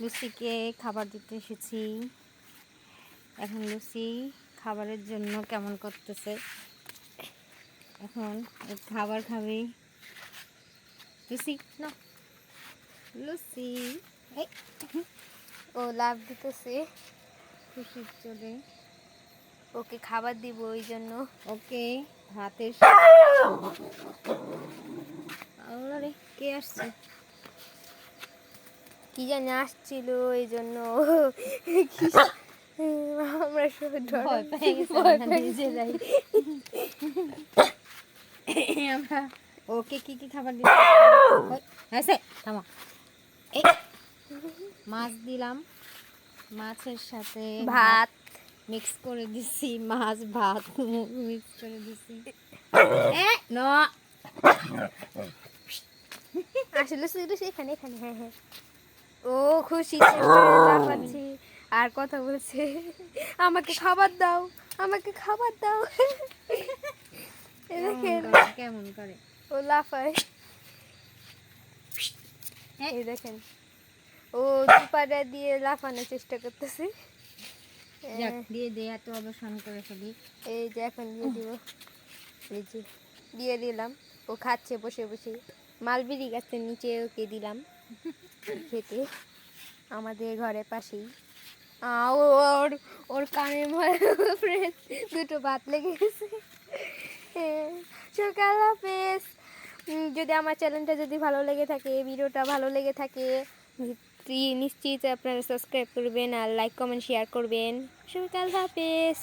লুচিকে খাবার দিতে এসেছি। এখন লুচি খাবারের জন্য কেমন করতেছে? এখন খাবার খাবে। লুচি না। এই, ও লাভ দিতেছে খুশির চলে ওকে খাবার দিব ওই জন্য। ওকে ভাতের কে আসছে? কি জানি আসছিল এই জন্য আমরা ওকে কি কি খাবার দিলাম? মাছ দিলাম। মাছের সাথে ভাত। মিক্স করে দিছি মাছ ভাত মিক্স করে দিছি। এ ন। আসলে শুধু সেখানে এখানে হ্যাঁ হ্যাঁ। ও খুশি পাচ্ছি আর কথা বলছে আমাকে খাবার দাও আমাকে খাবার দাও। দেখেন করে, কেমন করে? ও লাফায়। হ্যাঁ। এই দেখেন। ও দুপাটা দিয়ে লাফানোর চেষ্টা করতেছে। যাক দিয়ে দে এত অবসান করে ফেলি। এই যে এখন দিয়ে দিব। এই যে দিয়ে দিলাম। ও খাচ্ছে বসে বসে। মালবেরি গাছের নিচে ওকে দিলাম। খেতে আমাদের ঘরের পাশেই। ওর ওর মধ্যে দুটো ভাত লেগে গেছে। সকাল হাফেজ। যদি আমার চ্যানেলটা যদি ভালো লেগে থাকে ভিডিওটা ভালো লেগে থাকে নিশ্চিত আপনারা সাবস্ক্রাইব করবেন আর লাইক কমেন্ট শেয়ার করবেন। সকাল হাফেজ।